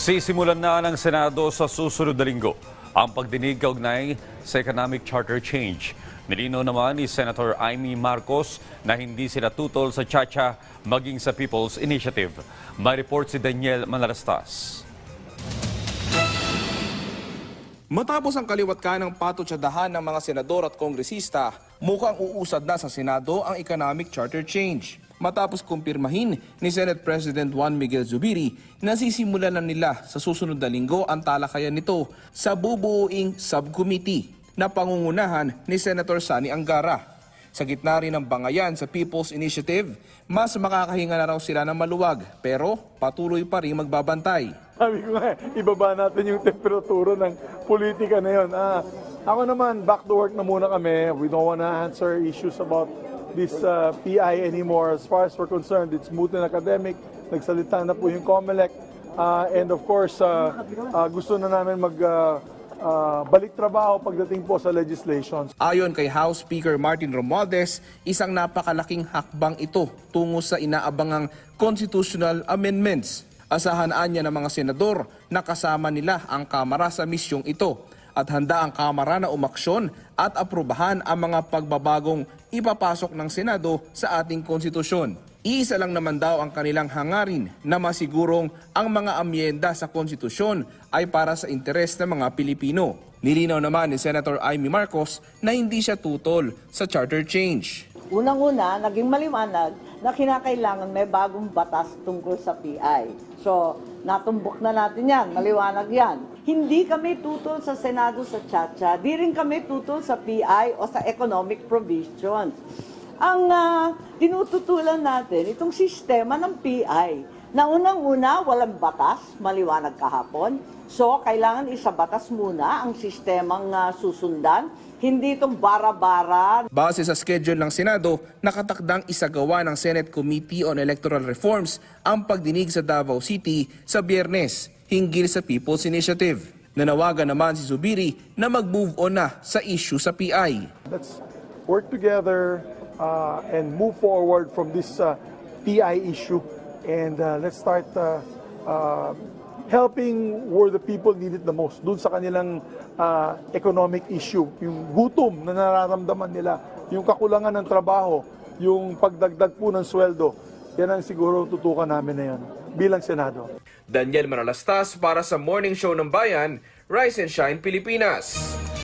Sisimulan na ng Senado sa susunod na linggo ang pagdinig kaugnay sa economic charter change. Nilino naman ni Senator Amy Marcos na hindi sila tutol sa Chacha maging sa People's Initiative. May report si Daniel Manalastas. Matapos ang kaliwat ka ng patutsadahan ng mga senador at kongresista, mukhang uusad na sa Senado ang economic charter change. Matapos kumpirmahin ni Senate President Juan Miguel Zubiri na sisimulan na nila sa susunod na linggo ang talakayan nito sa bubuuing subcommittee na pangungunahan ni Senator Sani Angara. Sa gitna rin ng bangayan sa People's Initiative, mas makakahinga na raw sila ng maluwag pero patuloy pa rin magbabantay. Sabi ko nga, ibaba natin yung temperatura ng politika na yun. Ah, ako naman, back to work na muna kami. We don't want to answer issues about this uh, PI anymore. As far as we're concerned, it's moot and academic. Nagsalita na po yung COMELEC. Ah, and of course, ah, ah, gusto na namin mag ah, ah, balik trabaho pagdating po sa legislation. Ayon kay House Speaker Martin Romualdez, isang napakalaking hakbang ito tungo sa inaabangang constitutional amendments. Asahan niya ng mga senador na kasama nila ang Kamara sa misyong ito at handa ang Kamara na umaksyon at aprubahan ang mga pagbabagong ipapasok ng Senado sa ating konstitusyon. Iisa lang naman daw ang kanilang hangarin na masigurong ang mga amyenda sa konstitusyon ay para sa interes ng mga Pilipino. Nilinaw naman ni Senator Amy Marcos na hindi siya tutol sa charter change. Unang-una, naging maliwanag na kinakailangan may bagong batas tungkol sa PI. So, natumbok na natin yan, maliwanag yan. Hindi kami tutol sa Senado sa Chacha, di rin kami tutol sa PI o sa economic provisions. Ang ah, tinututulan natin, itong sistema ng PI, na unang-una, walang batas, maliwanag kahapon. So, kailangan isabatas muna ang sistemang ah, susundan, hindi itong bara-bara Base sa schedule ng Senado, nakatakdang isagawa ng Senate Committee on Electoral Reforms ang pagdinig sa Davao City sa biyernes hinggil sa People's Initiative. Nanawagan naman si Zubiri na mag-move on na sa issue sa PI. Let's work together uh, and move forward from this uh, PI issue and uh, let's start uh, uh, helping where the people need it the most, dun sa kanilang uh, economic issue, yung gutom na nararamdaman nila, yung kakulangan ng trabaho, yung pagdagdag po ng sweldo, yan ang siguro tutukan namin na yan bilang Senado. Daniel Manalastas para sa Morning Show ng Bayan, Rise and Shine Pilipinas.